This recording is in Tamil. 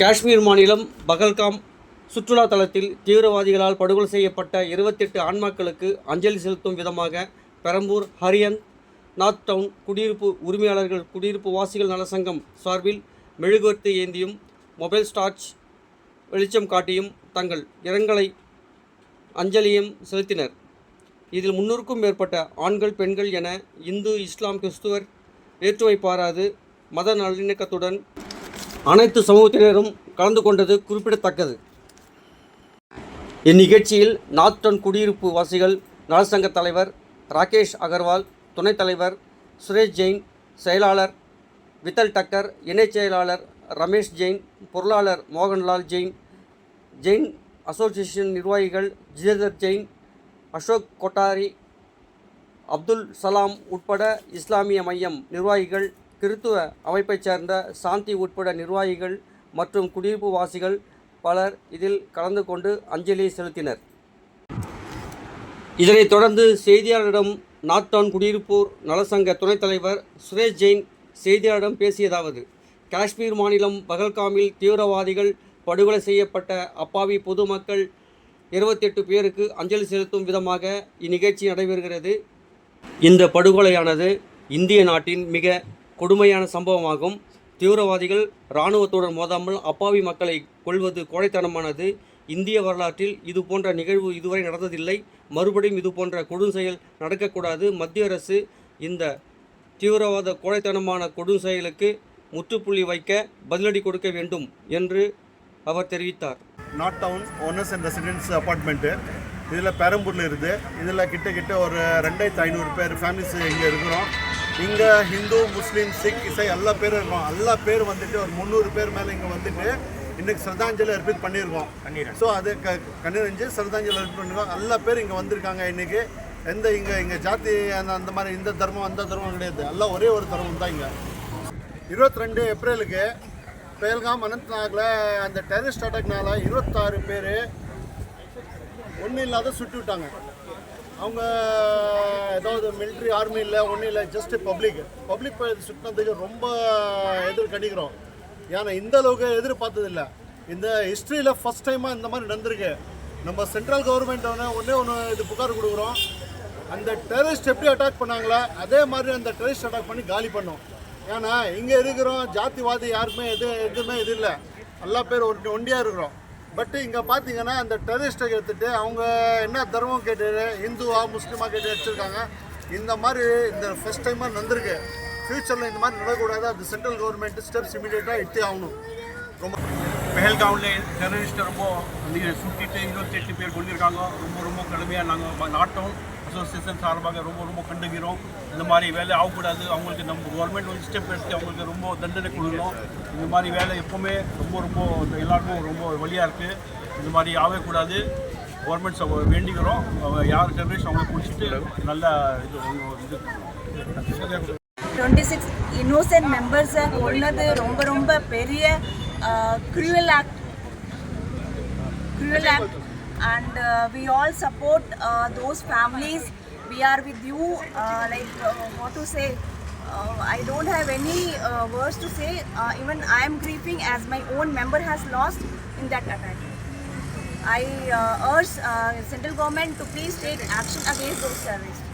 காஷ்மீர் மாநிலம் பகல்காம் சுற்றுலா தலத்தில் தீவிரவாதிகளால் படுகொலை செய்யப்பட்ட இருபத்தெட்டு ஆன்மாக்களுக்கு அஞ்சலி செலுத்தும் விதமாக பெரம்பூர் ஹரியன் நார்த் டவுன் குடியிருப்பு உரிமையாளர்கள் குடியிருப்பு வாசிகள் நல சங்கம் சார்பில் மெழுகுவர்த்தி ஏந்தியும் மொபைல் ஸ்டார்ச் வெளிச்சம் காட்டியும் தங்கள் இரங்கலை அஞ்சலியும் செலுத்தினர். இதில் முன்னூறுக்கும் மேற்பட்ட ஆண்கள் பெண்கள் என இந்து இஸ்லாம் கிறிஸ்துவர் வேற்றுமை பாராது மத நல்லிணக்கத்துடன் அனைத்து சமூகத்தினரும் கலந்து கொண்டது குறிப்பிடத்தக்கது. இந்நிகழ்ச்சியில் நார்த்தன் குடியிருப்பு வாசிகள் நலசங்க தலைவர் ராகேஷ் அகர்வால் துணைத் தலைவர் சுரேஷ் ஜெயின் செயலாளர் வித்தல் டக்கர் இணைச் செயலாளர் ரமேஷ் ஜெயின் பொருளாளர் மோகன்லால் ஜெயின் ஜெயின் அசோசியேஷன் நிர்வாகிகள் ஜிதேதர் ஜெயின் அசோக் கொட்டாரி அப்துல் சலாம் உட்பட இஸ்லாமிய மையம் நிர்வாகிகள் கிறித்துவ அமைப்பைச் சேர்ந்த சாந்தி உட்பட நிர்வாகிகள் மற்றும் குடியிருப்பு வாசிகள் பலர் இதில் கலந்து கொண்டு அஞ்சலி செலுத்தினர். இதனைத் தொடர்ந்து செய்தியாளரிடம் நார்த்தவுன் குடியிருப்போர் நலசங்க துணைத் தலைவர் சுரேஷ் ஜெயின் செய்தியாளரிடம் பேசியதாவது காஷ்மீர் மாநிலம் பகல்காமில் தீவிரவாதிகள் படுகொலை செய்யப்பட்ட அப்பாவி பொதுமக்கள் இருபத்தெட்டு பேருக்கு அஞ்சலி செலுத்தும் விதமாக இந்நிகழ்ச்சி நடைபெறுகிறது. இந்த படுகொலையானது இந்திய நாட்டின் மிக கொடுமையான சம்பவமாகும். தீவிரவாதிகள் இராணுவத்துடன் மோதாமல் அப்பாவி மக்களை கொள்வது கோழைத்தனமானது. இந்திய வரலாற்றில் இது போன்ற நிகழ்வு இதுவரை நடந்ததில்லை. மறுபடியும் இது போன்ற கொடுஞ்செயல் நடக்கக்கூடாது. மத்திய அரசு இந்த தீவிரவாத கோழைத்தனமான கொடுஞ்செயலுக்கு முற்றுப்புள்ளி வைக்க பதிலடி கொடுக்க வேண்டும் என்று அவர் தெரிவித்தார். North town owners and residents apartment இதில் பெரம்பூரில் இருக்குது இதில் கிட்ட கிட்ட ஒரு ரெண்டாயிரத்து ஐநூறு பேர் ஃபேமிலிஸ் இங்கே இருக்கிறோம். இங்கே ஹிந்து முஸ்லீம் சிக் இசை எல்லா பேரும் இருக்கோம். எல்லா பேர் வந்துட்டு ஒரு முந்நூறு பேர் மேலே இங்கே வந்துட்டு இன்னைக்கு ஸ்ரத்தாஞ்சலி அர்ப்பித் பண்ணியிருக்கோம். ஸோ அது க கண்ணீரஞ்சு ஸ்ரத்தாஞ்சலி அர்ப்பித் பண்ணியிருக்கோம். எல்லா பேர் இங்கே வந்திருக்காங்க இன்னைக்கு. எந்த இங்கே இங்கே ஜாதி அந்த அந்த மாதிரி இந்த தர்மம் அந்த தர்மம் கிடையாது. எல்லாம் ஒரே ஒரு தர்மம் தான் இங்கே. இருபத்தி ரெண்டு ஏப்ரலுக்கு பேல்காம் அனந்த்நாகில் அந்த டெரரிஸ்ட் அட்டாக்னால இருபத்தாறு பேர் ஒன்றும் இல்லாத சுட்டு விட்டாங்க. அவங்க ஏதாவது மிலிட்ரி ஆர்மி இல்லை ஒன்றும் இல்லை ஜஸ்ட் பப்ளிக் பப்ளிக் சுட்டினதுக்கு ரொம்ப எதிர் கண்டிக்கிறோம் ஏன்னா இந்த அளவுக்கு எதிர்பார்த்ததில்லை. இந்த ஹிஸ்ட்ரியில் ஃபஸ்ட் டைமாக இந்த மாதிரி நடந்திருக்கு. நம்ம சென்ட்ரல் கவர்மெண்ட் ஒன்றே ஒன்று இது புகார் கொடுக்குறோம். அந்த டெரரிஸ்ட் எப்படி அட்டாக் பண்ணாங்களோ அதே மாதிரி அந்த டெரரிஸ்ட் அட்டாக் பண்ணி காலி பண்ணோம். ஏன்னா இங்கே இருக்கிறோம் ஜாதிவாதி யாருக்குமே எது எதுவுமே இது இல்லை. எல்லா பேர் ஒண்டி ஒண்டியாக இருக்கிறோம். பட் இங்கே பார்த்தீங்கன்னா அந்த டெரரிஸ்ட்டை எடுத்துகிட்டு அவங்க என்ன தர்மம் கேட்டு இந்துவா முஸ்லீமா கேட்டு வச்சுருக்காங்க இந்த மாதிரி இந்த ஃபஸ்ட் டைமாக நடந்திருக்கு. ஃப்யூச்சரில் இந்த மாதிரி நடக்கக்கூடாது. அது சென்ட்ரல் கவர்மெண்ட் ஸ்டெப்ஸ் இமீடியட்டாக எடுத்தே ஆகணும். ரொம்ப பெஹல்காவில் டெரரிஸ்ட்டை ரொம்ப வந்து சுட்டிட்டு இருபத்தெட்டு பேர் கொண்டிருக்காங்க. ரொம்ப ரொம்ப கடுமையாக நாங்கள் நாட்டோம். அசோசியேஷன் சார்பாக ரொம்ப ரொம்ப கண்டுகிறோம் இந்த மாதிரி வேலை ஆகக்கூடாது. அவங்களுக்கு நம்ம கவர்மெண்ட் ஒரு ஸ்டெப் எடுத்து அவங்களுக்கு ரொம்ப தண்டனை கொடுக்கணும். இந்த மாதிரி வேலை எப்போவுமே ரொம்ப ரொம்ப எல்லாருக்கும் ரொம்ப வழியாக இருக்குது இந்த மாதிரி ஆகக்கூடாது. கவர்மெண்ட்ஸ் வேண்டிக்கிறோம். அவங்க யார் ஜென்ரேஷன் அவங்களை பிடிச்சிட்டு நல்ல இது இது டுவெண்ட்டி சிக்ஸ் இன்னோசென்ட் மெம்பர்ஸை கொன்னது ரொம்ப ரொம்ப பெரிய cruel act and uh, we all support uh, those families. We are with you uh, like uh, what to say uh, i don't have any uh, words to say. Uh, even i am grieving as my own member has lost in that attack. I uh, urge uh, central government to please take action against those terrorists